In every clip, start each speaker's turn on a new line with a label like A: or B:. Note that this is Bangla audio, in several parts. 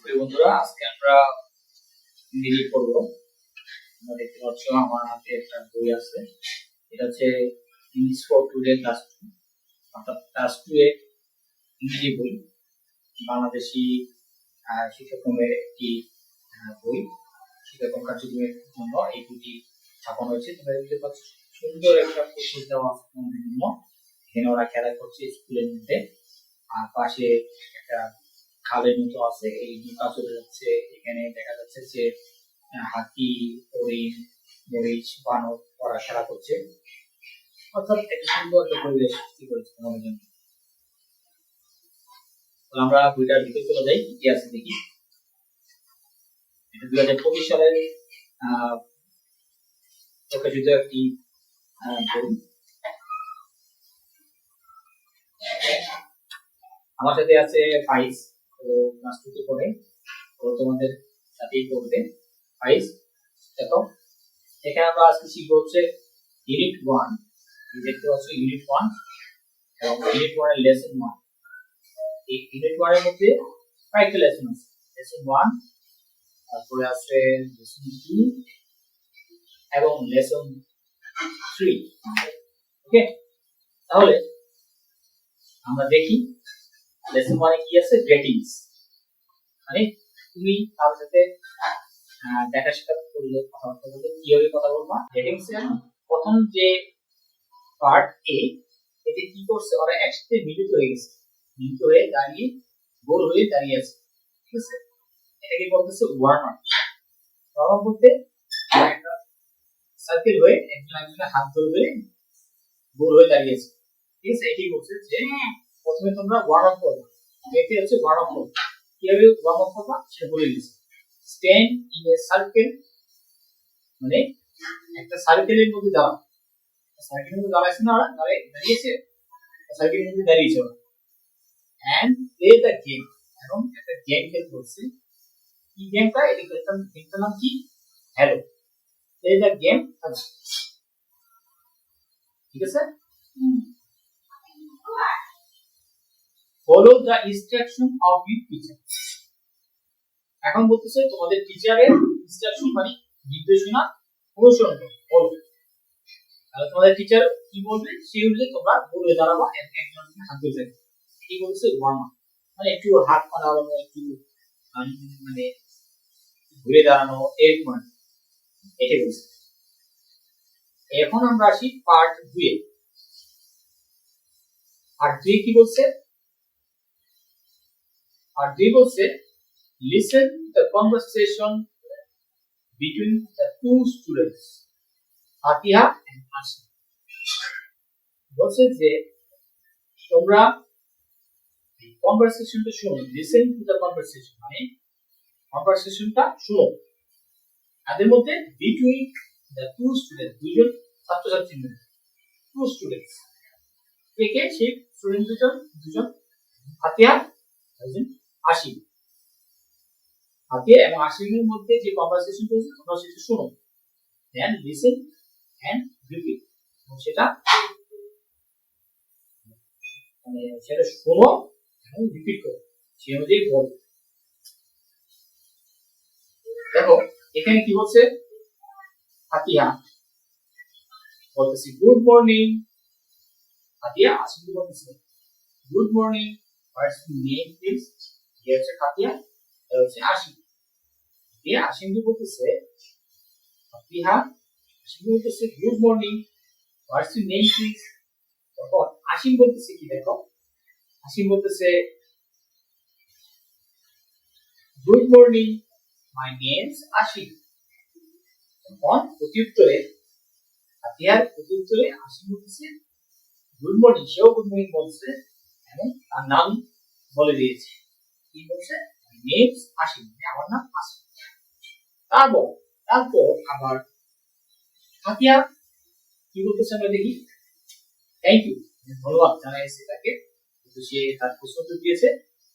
A: প্রিয় বন্ধুরা, আজকে আমরা ইংরেজি পড়ব তোমরা দেখতে পাচ্ছ আমার হাতে একটা বই আছে। এটা হচ্ছে English for today class two অর্থাৎ ক্লাস টু এর ইংরেজি বই। বাংলাদেশি শিক্ষাক্রমের একটি বই। শিক্ষাক্রম কার্যক্রমের জন্য এই বইটি ছাপানো হয়েছে। তোমরা দেখতে পাচ্ছ, সুন্দর একটা পুকুর দেওয়া জন্য। এখানে ওরা খেলা করছে স্কুলের মধ্যে। আর পাশে একটা খালের মতো আছে, এই নৌকা চলে যাচ্ছে। এখানে দেখা যাচ্ছে যে হাতি, হরিণ, মরিচ, বানর খেলা করছে। অর্থাৎ একটা সুন্দর পরিবেশ সৃষ্টি করেছে তোমাদের জন্য। আমরা বইটার ভিতরে চলে যাই দেখি। দুই হাজার পঁচিশ সালের প্রকাশিত একটি আমার সাথে আছে ফাইজ। তো ক্লাস টুতে পড়ে তো তোমাদের সাথেই পড়বে ফাইজ দেখো, এখানে আমরা আজকে শিখব হচ্ছে ইউনিট ওয়ান দেখতে পাচ্ছ ইউনিট ওয়ান এবং ইউনিট ওয়ানের লেসন ওয়ান এই ইউনিট ওয়ানের মধ্যে কয়েকটা লেসন আছে। লেসন ওয়ান তারপরে আছে লেসন টু এবং লেসন থ্রি ওকে তাহলে আমরা দেখি লেসন ওয়ানে কি আছে? গ্রেটিংস মানে তুমি তার সাথে দেখা সাক্ষাৎ করলে, কথাবার্তা বললে, কীভাবে কথা বলবা? গ্রেটিংস প্রথম যে পার্ট এ এতে কি করছে? ওরা একসাথে মিলিত হয়ে গেছে। মিলিত হয়ে দাঁড়িয়ে, গোল হয়ে দাঁড়িয়ে আছে। ঠিক আছে? এটাকে বলতেছে ওয়ার্ম আপ ওয়ার্ম আপ বলতে সার্কেল হয়ে একজন একজনের হাত ধরে ধরে গোল হয়ে দাঁড়িয়েছে ঠিক আছে? এটাই বলছে যে প্রথমে তোমরা ওয়ার্ম আপ করবে এটি হচ্ছে ওয়ার্ম আপ করবে কীভাবে ওয়ার্ম আপ করবা? সেটা বলে দিয়েছে স্ট্যান্ড ইন এ সার্কেল মানে একটা সার্কেলের মধ্যে দাঁড়াও। সার্কেলের মধ্যে দাঁড়াইছে না ওরা? দাঁড়িয়ে, দাঁড়িয়েছে। সার্কেলের মধ্যে দাঁড়িয়েছে অ্যান্ড প্লে দ্য গেম এবং একটা গেম খেলতে হচ্ছে কি গেমটা এটা খেলতাম নাম কি? হ্যালো প্লে দ্য গেম ঠিক আছে? Follow the instruction of your teacher এখন বলতেছে, তোমাদের টিচারের ইনস্ট্রাকশন মানে নির্দেশনা অনুসরণ করো তাহলে তোমাদের টিচার কি বলবে? সেই অনুযায়ী তোমরা বলে দাঁড়াবা, এক- একজন হাত ধরে থাকবে এই বলছে ওয়ার্ম মানে একটু হাত পা নাড়ানো, একটু মানে ঘুরে দাঁড়ানো, এরকম কি। এটাই বলছে। এখন আমরা আসি পার্ট দুয়ে। আর দুই কি বলছে? আর দুই বলছে listen the conversation between the two students Fatiha and Asif বলছে যে, তোমরা কনভারসেশনটা শুনো লিসেন টু দ্য কনভারসেশন মানে কনভারসেশনটা শুনো। তাদের মধ্যে বিটুইন দ্য টু স্টুডেন্ট দুজন ছাত্রছাত্রীর মধ্যে টু স্টুডেন্টস কে কে? সেই স্টুডেন্ট দুজন দুজন, ফাতিহা, একজন আশিক ফাতিহা এবং আশিকের মধ্যে যে কনভারসেশন চলছে, তোমরা সেটা শোনো। দেন লিসেন এন্ড রিপিট সেটা মানে সেটা শোনো এবং রিপিট করো। সে অনুযায়ী বলো। দেখো, এখানে কি হচ্ছে ফাতিহা বলতেছি গুড মর্নিং ফাতিহা আসলে বলতেছে good morning what's name please এ হচ্ছে এ হচ্ছে দিয়ে বলতেছে? বলতেছে গুড মর্নিং নেম প্লিজ বলতেছে কি দেখো? বলতেছে গুড মর্নিং মাই নেমস তখন প্রত্যুত্তরে হাতিয়ার প্রত্যুত্তরে আশিক বলতেছে গুড মর্নিং সেও গুড মর্নিং বলছে, এবং তার নাম বলে দিয়েছে। কি বলছে? নেমস আশিক মানে আমার নাম আশিক তারপর তারপর আবার হাতিয়া কি বলতেছে আমরা দেখি? থ্যাংক ইউ ধন্যবাদ জানাইছে তাকে কিন্তু সে তার প্রশ্ন দিয়েছে।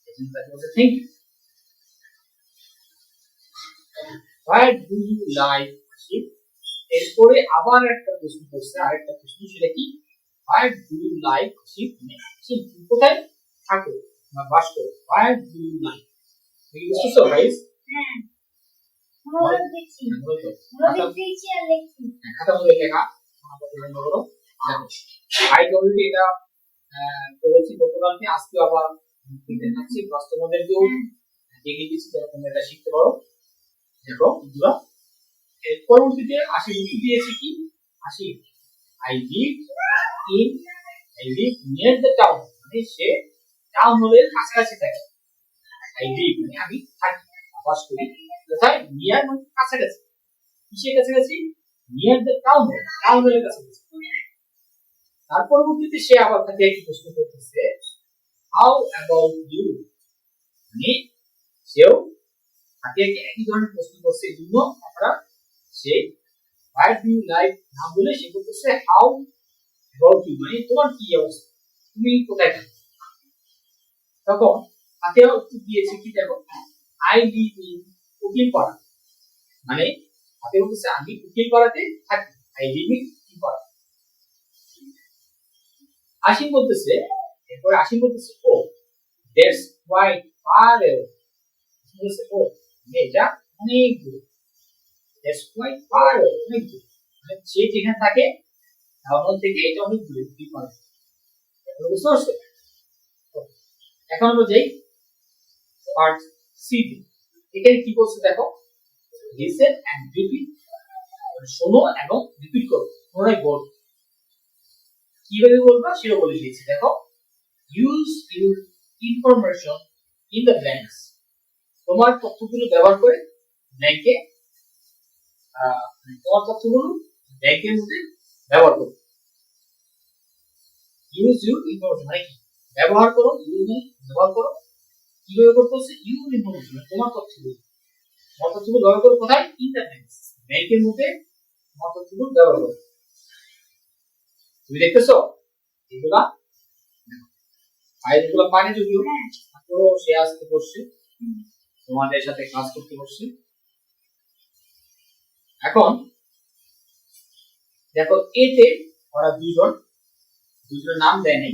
A: এজন্য তাকে বলছে thank you what do you like ship এরপরে আবার একটা প্রশ্ন করছে। আরেকটা প্রশ্ন সেটা কি? What do you like ship ship কোথায় থাকো? বা বাস করো। হোয়াট ডু ইউ লাইক তুমি কি বুঝতেছো গাইস খাতা মধ্যে লেখা। হাই কোয়ালিটি এটা করেছি গতকালকে আজকে আবার দিতে যাচ্ছি। প্লাস তোমাদেরকেও দেখিয়ে দিচ্ছি যাতে তোমরা এটা শিখতে পারো। দেখো বন্ধুরা। এর পরবর্তীতে আশি কি দিয়েছে কি? আশি I live in I live near the town মানে সে হলে কাছাকাছি থাকে। মানে আমি থাকি বাস করি। কোথায় নিয়ার মানে কাছাকাছি। কিসের কাছাকাছি? নিয়ার দ্য টাউন কাছাকাছি। তার পরবর্তীতে সে আবার তাকে একটি প্রশ্ন করতেছে হাউ অ্যাবাউট ইউ মানে সেও তাকে একই ধরনের প্রশ্ন করছে। এই জন্য আমরা সে হোয়াট ডু লাইক না বলে সে বলতেছে হাউ অ্যাবাউট ইউ মানে তোমার কি অবস্থা? তুমি কোথায় থাকো? তখন তাকে উত্তর দিয়েছে কি দেখো? আই লিভ ইন উকিলপাড়া মানে বলতেছে, আমি উকিলপাড়াতে থাকি। আই লিভ ইন আসিম বলতেছে, এরপরে বলতেছে, ও দ্যাটস ফার বলতেছে, ও এটা অনেক দূর। দ্যাটস কোয়াইট ফার অনেক দূর। মানে সে যেখানে থাকে থেকে এটা অনেক দূরে উকিলপাড়া বুঝতে পারছ? এখন আমরা যাই পার্ট সি এখানে কি বলছে দেখো? লিসেন এন্ড রিপিট শোনো এবং রিপিট করো পুনরায় বল কীভাবে বলবা? সেটা বলে দিয়েছি। দেখো use your information in the blanks তোমার তথ্যগুলো ব্যবহার করে ব্ল্যাঙ্কে তোমার তথ্যগুলো ব্ল্যাঙ্কের মধ্যে ব্যবহার করো। ইউজ ইউর ইনফরমেশন মানে কি? ব্যবহার করো ইউজ ব্যবহার করো। কীভাবে করতে হচ্ছে? ইউর ইনফরমেশন তোমার তথ্যগুলো তোমার তথ্যগুলো ব্যবহার করো। কোথায়? ইন্টারনেট ব্যাংকের মধ্যে তোমার তথ্যগুলো ব্যবহার করো। তুমি দেখতেছো? এগুলা? এগুলো পানি যদিও তো সে আসতে বসছে। তোমাদের সাথে কাজ করতে বসছে। এখন দেখো এতে ওরা দুইজন দুজনের নাম দেয় নাই।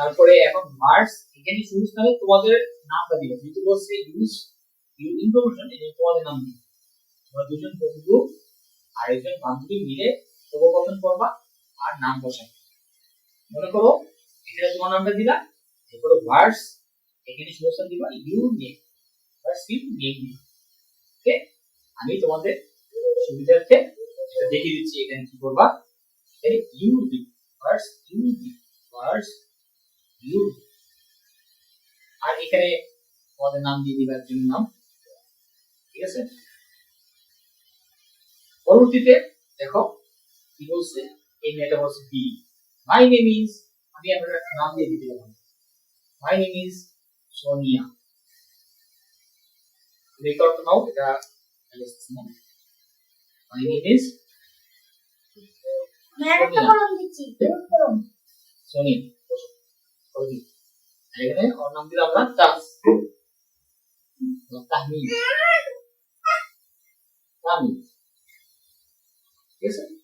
A: তারপরে এখন ভার্স এখানে শুরু স্থানে তোমাদের নামটা দিবে। যেহেতু বলছে ইউজ ইউ ইনফরমেশন এই তোমাদের নাম দিবে। তোমরা দুজন বন্ধু আর একজন বান্ধবী মিলে কথোপকথন করবা আর নাম বসাবে। মনে করো এখানে তোমার নামটা দিলা, এরপরে ভার্স এখানে শুরুস্থান দিবা ইউ নেম ভার্স ইউ নেম ওকে আমি তোমাদের সুবিধার্থে দেখিয়ে দিচ্ছি, এখানে কি করবা? ইউ দিবে ভার্স ইউ দিবে ভার্স ইউ আর এখানে তোমাদের নাম দিয়ে দিবা একজন নাম। ঠিক আছে? পরবর্তীতে দেখো কি বলছে? এই মেয়েটা বলছে বি মাই নেম ইজ আমি আমার নাম দিয়ে দিতে পারব। My name is Sonia record now এটা মাই নেম ইজ সোনিয়া আর এখানে ওর নাম দিলাম আমরা তাস। তাহমিদ। তাহমিদ। ঠিক আছে?